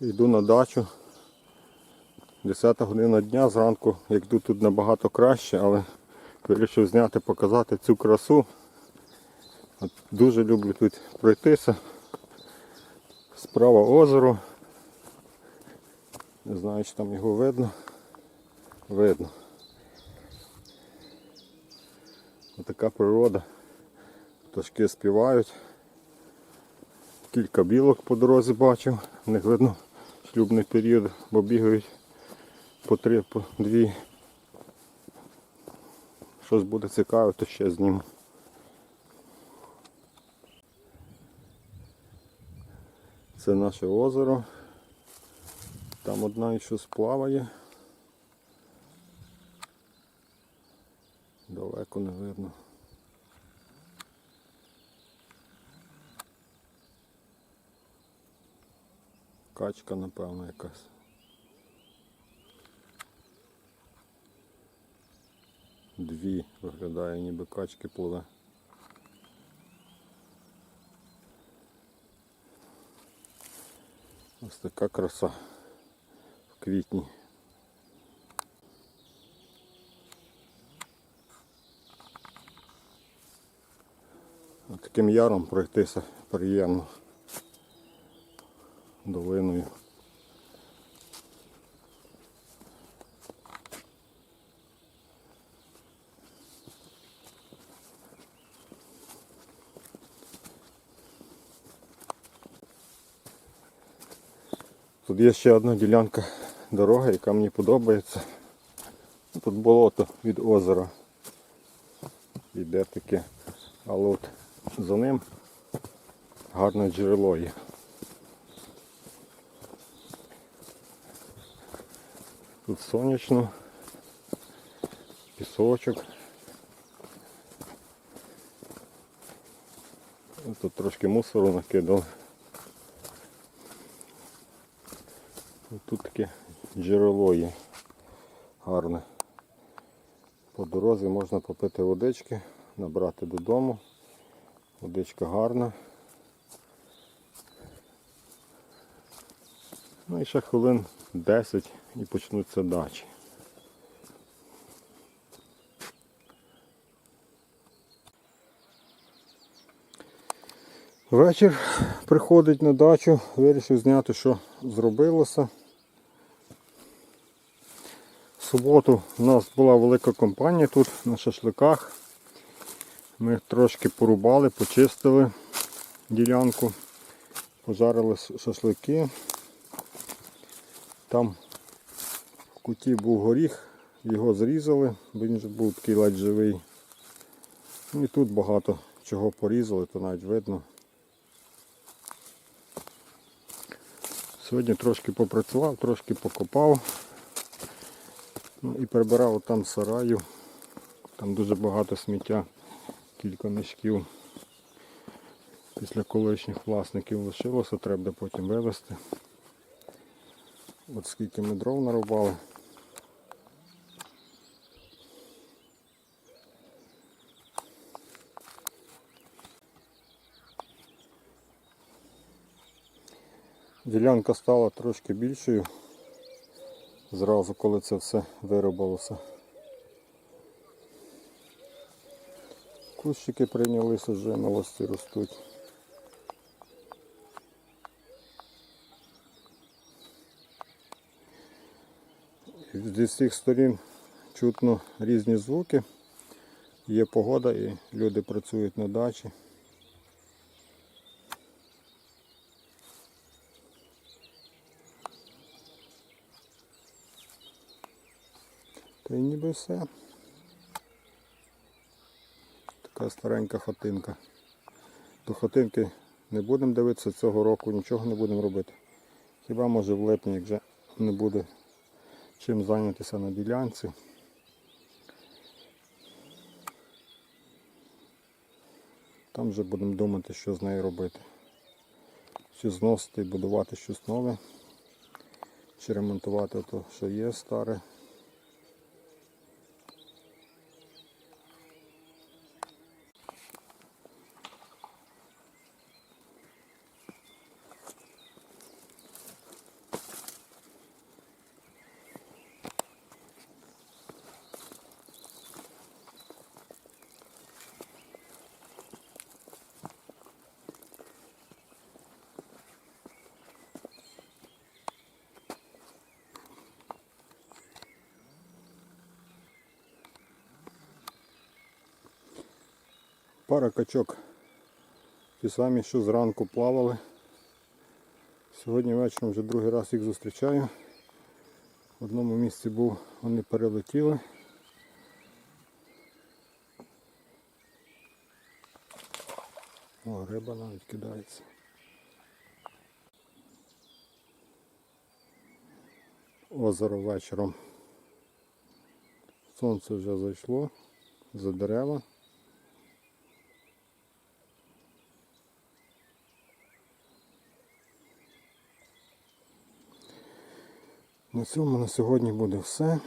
Йду на дачу. 10 година дня зранку, як йду тут набагато краще, але вирішив зняти, показати цю красу. От дуже люблю тут пройтися. Справа озеро. Не знаю, чи там його видно. Видно. Отака природа. Пташки співають. Кілька білок по дорозі бачив. В них видно шлюбний період, бо бігають по три, по дві. Щось буде цікаве, то ще зніму. Це наше озеро. Там одна і щось плаває. Качка, напевно, якась. Дві виглядає, ніби качки пливе. Ось така краса в квітні. Таким яром пройтися приємно долиною. Тут є ще одна ділянка дороги, яка мені подобається. Тут болото від озера. Іде таке. Але от за ним гарне джерело є. Тут сонячно, пісочок. Тут трошки мусору накидали. Тут таке джерело є гарне. По дорозі можна попити водички, набрати додому. Водичка гарна. Ну і ще хвилин 10 і почнуться дачі. Вечір приходить на дачу, вирішив зняти, що зробилося. В суботу у нас була велика компанія тут на шашликах. Ми трошки порубали, почистили ділянку, пожарили шашлики. Там в куті був горіх, його зрізали, бо він був такий ледь живий. Ну і тут багато чого порізали, то навіть видно. Сьогодні трошки попрацював, трошки покопав. Ну і прибирав там сараю. Там дуже багато сміття, кілька мішків. Після колишніх власників лишилося, треба потім вивезти. От скільки ми дров нарубали. Ділянка стала трошки більшою. Зразу коли це все виробилося. Кущики прийнялися вже новості ростуть. Зі всіх сторін чутно різні звуки. Є погода і люди працюють на дачі. Та й ніби все. Така старенька хатинка. До хатинки не будемо дивитися цього року, нічого не будемо робити. Хіба може в липні, як вже не буде чим зайнятися на ділянці. Там вже будемо думати, що з нею робити. Чи зносити і будувати щось нове, чи ремонтувати те, що є старе. Пара качок. Ті самі, що зранку плавали. Сьогодні вечором вже другий раз їх зустрічаю. В одному місці був, вони перелетіли. О, риба навіть кидається. Озеро вечором. Сонце вже зайшло за дерева. На цьому на сьогодні буде все.